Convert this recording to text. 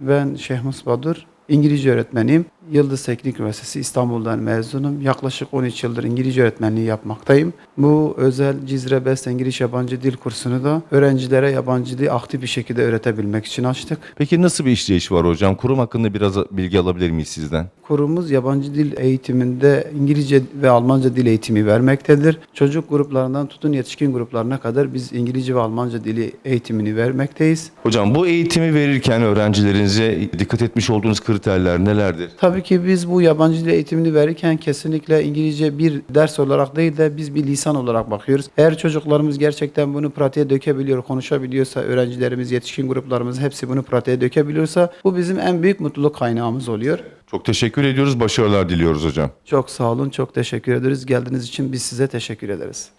Ben Şehmus Badur, İngilizce öğretmeniyim. Yıldız Teknik Üniversitesi İstanbul'dan mezunum. Yaklaşık 13 yıldır İngilizce öğretmenliği yapmaktayım. Bu özel Cizre Best İngiliz Yabancı Dil kursunu da öğrencilere yabancı dili aktif bir şekilde öğretebilmek için açtık. Peki nasıl bir işleyiş var hocam? Kurum hakkında biraz bilgi alabilir miyiz sizden? Kurumumuz yabancı dil eğitiminde İngilizce ve Almanca dil eğitimi vermektedir. Çocuk gruplarından tutun yetişkin gruplarına kadar biz İngilizce ve Almanca dili eğitimini vermekteyiz. Hocam bu eğitimi verirken öğrencilerinize dikkat etmiş olduğunuz kriterler nelerdir? Tabii ki biz bu yabancı dil eğitimini verirken kesinlikle İngilizce bir ders olarak değil de biz bir lisan olarak bakıyoruz. Eğer çocuklarımız gerçekten bunu pratiğe dökebiliyor, konuşabiliyorsa, öğrencilerimiz, yetişkin gruplarımız hepsi bunu pratiğe dökebiliyorsa bu bizim en büyük mutluluk kaynağımız oluyor. Çok teşekkür ediyoruz. Başarılar diliyoruz hocam. Çok sağ olun, çok teşekkür ederiz. Geldiğiniz için biz size teşekkür ederiz.